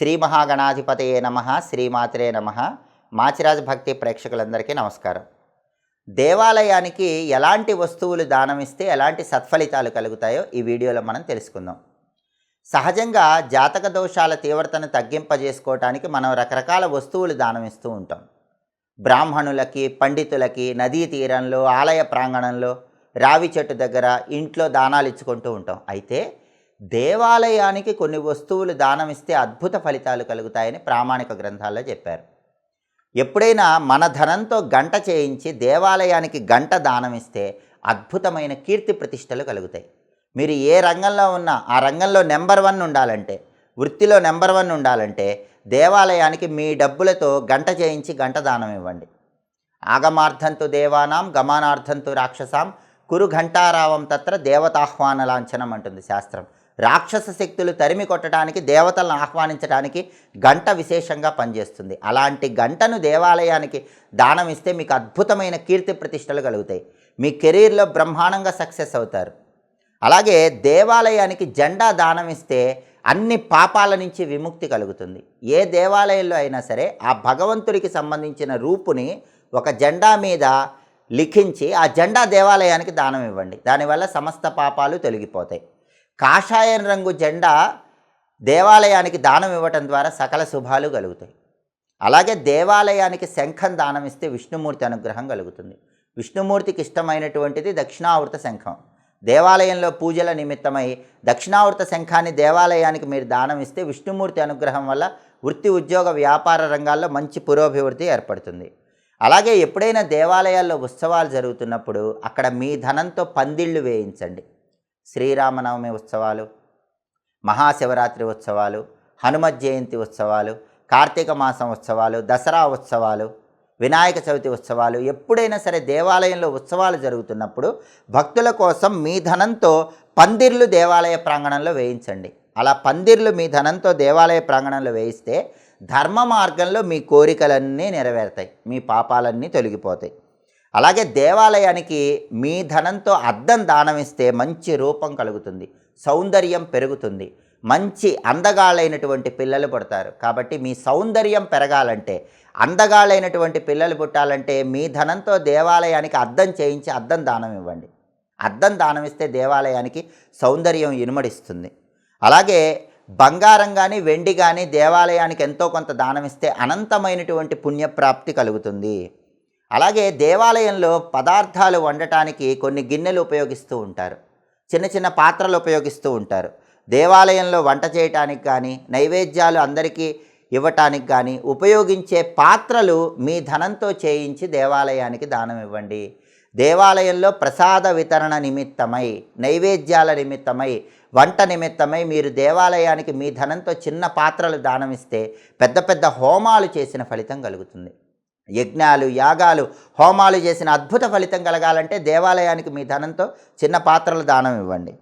శ్రీ మహాగణాధిపతయే నమ శ్రీమాత్రే నమ. మాచిరాజ భక్తి ప్రేక్షకులందరికీ నమస్కారం. దేవాలయానికి ఎలాంటి వస్తువులు దానమిస్తే ఎలాంటి సత్ఫలితాలు కలుగుతాయో ఈ వీడియోలో మనం తెలుసుకుందాం. సహజంగా జాతక దోషాల తీవ్రతను తగ్గింపజేసుకోవటానికి మనం రకరకాల వస్తువులు దానమిస్తూ ఉంటాం. బ్రాహ్మణులకి పండితులకి నదీ తీరంలో ఆలయ ప్రాంగణంలో రావి చెట్టు దగ్గర ఇంట్లో దానాలు ఇచ్చుకుంటూ ఉంటాం. అయితే దేవాలయానికి కొన్ని వస్తువులు దానమిస్తే అద్భుత ఫలితాలు కలుగుతాయని ప్రామాణిక గ్రంథాల్లో చెప్పారు. ఎప్పుడైనా మన ధనంతో గంట చేయించి దేవాలయానికి గంట దానమిస్తే అద్భుతమైన కీర్తి ప్రతిష్టలు కలుగుతాయి. మీరు ఏ రంగంలో ఉన్నా ఆ రంగంలో నెంబర్ వన్ ఉండాలంటే వృత్తిలో నెంబర్ వన్ ఉండాలంటే దేవాలయానికి మీ డబ్బులతో గంట చేయించి గంట దానం ఇవ్వండి. ఆగమార్థంతో దేవానాం గమనార్థంతు రాక్షసాం కురు ఘంటారావం తత్ర దేవతాహ్వాన లాంఛనం అంటుంది శాస్త్రం. రాక్షస శక్తులు తరిమి కొట్టడానికి దేవతలను ఆహ్వానించడానికి గంట విశేషంగా పనిచేస్తుంది. అలాంటి గంటను దేవాలయానికి దానం ఇస్తే మీకు అద్భుతమైన కీర్తి ప్రతిష్టలు కలుగుతాయి. మీ కెరీర్లో బ్రహ్మాండంగా సక్సెస్ అవుతారు. అలాగే దేవాలయానికి జెండా దానం ఇస్తే అన్ని పాపాల నుంచి విముక్తి కలుగుతుంది. ఏ దేవాలయంలో అయినా సరే ఆ భగవంతుడికి సంబంధించిన రూపుని ఒక జెండా మీద లిఖించి ఆ జెండా దేవాలయానికి దానం ఇవ్వండి. దానివల్ల సమస్త పాపాలు తొలగిపోతాయి. కాషాయం రంగు జెండా దేవాలయానికి దానం ఇవ్వటం ద్వారా సకల శుభాలు కలుగుతాయి. అలాగే దేవాలయానికి శంఖం దానం ఇస్తే విష్ణుమూర్తి అనుగ్రహం కలుగుతుంది. విష్ణుమూర్తికి ఇష్టమైనటువంటిది దక్షిణావృత శంఖం. దేవాలయంలో పూజల నిమిత్తమై దక్షిణావృత శంఖాన్ని దేవాలయానికి మీరు దానం ఇస్తే విష్ణుమూర్తి అనుగ్రహం వల్ల వృత్తి ఉద్యోగ వ్యాపార రంగాల్లో మంచి పురోభివృద్ధి ఏర్పడుతుంది. అలాగే ఎప్పుడైనా దేవాలయాల్లో ఉత్సవాలు జరుగుతున్నప్పుడు అక్కడ మీ ధనంతో పందిళ్ళు వేయించండి. శ్రీరామనవమి ఉత్సవాలు మహాశివరాత్రి ఉత్సవాలు హనుమత్ జయంతి ఉత్సవాలు కార్తీక మాసం ఉత్సవాలు దసరా ఉత్సవాలు వినాయక చవితి ఉత్సవాలు ఎప్పుడైనా సరే దేవాలయంలో ఉత్సవాలు జరుగుతున్నప్పుడు భక్తుల కోసం మీ ధనంతో పందిర్లు దేవాలయ ప్రాంగణంలో వేయించండి. అలా పందిర్లు మీ ధనంతో దేవాలయ ప్రాంగణంలో వేయిస్తే ధర్మ మార్గంలో మీ కోరికలన్నీ నెరవేరుతాయి మీ పాపాలన్నీ తొలగిపోతాయి. అలాగే దేవాలయానికి మీ ధనంతో అద్దం దానమిస్తే మంచి రూపం కలుగుతుంది సౌందర్యం పెరుగుతుంది. మంచి అందగాళ్ళైనటువంటి పిల్లలు పుడతారు. కాబట్టి మీ సౌందర్యం పెరగాలంటే అందగాళ్ళైనటువంటి పిల్లలు పుట్టాలంటే మీ ధనంతో దేవాలయానికి అద్దం చేయించి అద్దం దానం ఇవ్వండి. అద్దం దానం ఇస్తే దేవాలయానికి సౌందర్యం ఇనుమడిస్తుంది. అలాగే బంగారం కానీ వెండి కానీ దేవాలయానికి ఎంతో కొంత దానం ఇస్తే అనంతమైనటువంటి పుణ్యప్రాప్తి కలుగుతుంది. అలాగే దేవాలయంలో పదార్థాలు వండటానికి కొన్ని గిన్నెలు ఉపయోగిస్తూ ఉంటారు. చిన్న చిన్న పాత్రలు ఉపయోగిస్తూ ఉంటారు. దేవాలయంలో వంట చేయటానికి కానీ నైవేద్యాలు అందరికీ ఇవ్వటానికి కానీ ఉపయోగించే పాత్రలు మీ ధనంతో చేయించి దేవాలయానికి దానం ఇవ్వండి. దేవాలయంలో ప్రసాద వితరణ నిమిత్తమై నైవేద్యాల నిమిత్తమై వంట నిమిత్తమై మీరు దేవాలయానికి మీ ధనంతో చిన్న పాత్రలు దానమిస్తే పెద్ద పెద్ద హోమాలు చేసిన ఫలితం కలుగుతుంది. యజ్ఞాలు యాగాలు హోమాలు చేసిన అద్భుత ఫలితం కలగాలంటే దేవాలయానికి మీ ధనంతో చిన్న పాత్రలు దానం ఇవ్వండి.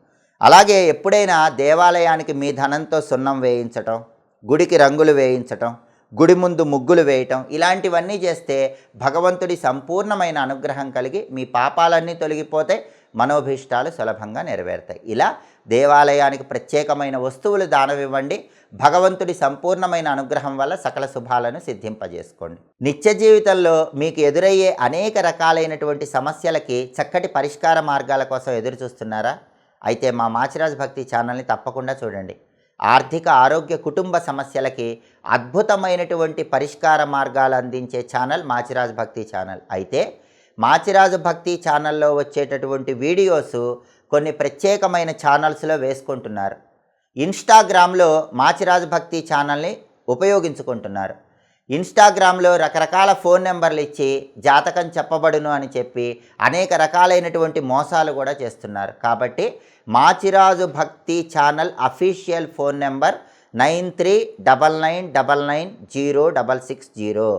అలాగే ఎప్పుడైనా దేవాలయానికి మీ ధనంతో సున్నం వేయించటం గుడికి రంగులు వేయించటం గుడి ముందు ముగ్గులు వేయటం ఇలాంటివన్నీ చేస్తే భగవంతుడి సంపూర్ణమైన అనుగ్రహం కలిగి మీ పాపాలన్నీ తొలగిపోతే మనోభీష్టాలు సులభంగా నెరవేరుతాయి. ఇలా దేవాలయానికి ప్రత్యేకమైన వస్తువులు దానవివ్వండి. భగవంతుడి సంపూర్ణమైన అనుగ్రహం వల్ల సకల శుభాలను సిద్ధింపజేసుకోండి. నిత్య జీవితంలో మీకు ఎదురయ్యే అనేక రకాలైనటువంటి సమస్యలకి చక్కటి పరిష్కార మార్గాల కోసం ఎదురు చూస్తున్నారా? అయితే మా మాచిరాజ్ భక్తి ఛానల్ని తప్పకుండా చూడండి. ఆర్థిక ఆరోగ్య కుటుంబ సమస్యలకి అద్భుతమైనటువంటి పరిష్కార మార్గాలు అందించే ఛానల్ మాచిరాజ్ భక్తి ఛానల్. అయితే మాచిరాజు భక్తి ఛానల్లో వచ్చేటటువంటి వీడియోస్ కొన్ని ప్రత్యేకమైన ఛానల్స్లో వేసుకుంటున్నారు. ఇన్స్టాగ్రామ్లో మాచిరాజు భక్తి ఛానల్ని ఉపయోగించుకుంటున్నారు. ఇన్స్టాగ్రామ్లో రకరకాల ఫోన్ నెంబర్లు ఇచ్చి జాతకం చెప్పబడును అని చెప్పి అనేక రకాలైనటువంటి మోసాలు కూడా చేస్తున్నారు. కాబట్టి Machiraju Bhakti channel official phone number nine three double nine double nine zero double six zero.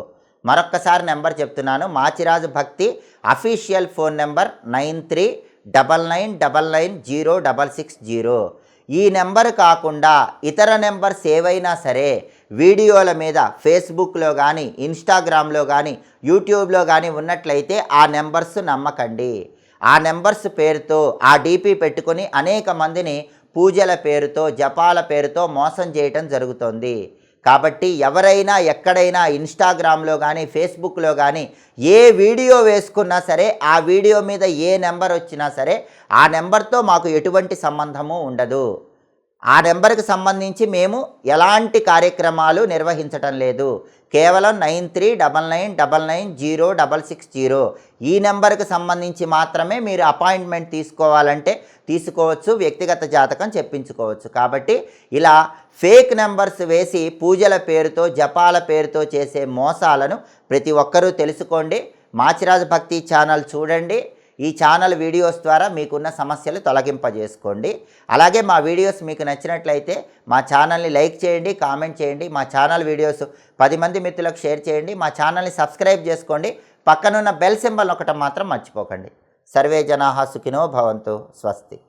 మరొక్కసారి నెంబర్ చెప్తున్నాను. Machiraju Bhakti official phone number nine three double nine double nine zero double six zero. ఈ number కాకుండా ఇతర number save అయినా సరే వీడియోల మీద ఫేస్బుక్లో కానీ ఇన్స్టాగ్రామ్లో కానీ యూట్యూబ్లో కానీ ఉన్నట్లయితే ఆ నెంబర్స్ నమ్మకండి. ఆ నెంబర్స్ పేరుతో ఆ డీపీ పెట్టుకొని అనేక మందిని పూజల పేరుతో జపాల పేరుతో మోసం చేయటం జరుగుతోంది. కాబట్టి ఎవరైనా ఎక్కడైనా ఇన్స్టాగ్రామ్లో కానీ ఫేస్బుక్లో కానీ ఏ వీడియో వేసుకున్నా సరే ఆ వీడియో మీద ఏ నెంబర్ వచ్చినా సరే ఆ నెంబర్తో మాకు ఎటువంటి సంబంధము ఉండదు. ఆ నెంబర్కి సంబంధించి మేము ఎలాంటి కార్యక్రమాలు నిర్వహించటం లేదు. కేవలం nine three double nine double nine zero double six zero ఈ నెంబర్కి సంబంధించి మాత్రమే మీరు అపాయింట్మెంట్ తీసుకోవాలంటే తీసుకోవచ్చు వ్యక్తిగత జాతకం చెప్పించుకోవచ్చు. కాబట్టి ఇలా ఫేక్ నెంబర్స్ వేసి పూజల పేరుతో జపాల పేరుతో చేసే మోసాలను ప్రతి ఒక్కరూ తెలుసుకోండి. మాచిరాజు భక్తి ఛానల్ చూడండి. ఈ ఛానల్ వీడియోస్ ద్వారా మీకున్న సమస్యలు తొలగింపజేసుకోండి. అలాగే మా వీడియోస్ మీకు నచ్చినట్లయితే మా ఛానల్ని లైక్ చేయండి కామెంట్ చేయండి మా ఛానల్ వీడియోస్ పది మంది మిత్రులకు షేర్ చేయండి మా ఛానల్ని సబ్స్క్రైబ్ చేసుకోండి. పక్కనున్న బెల్ సింబల్ ఒకటి మాత్రం మర్చిపోకండి. సర్వే జనాహా సుఖినో భవంతు స్వస్తి.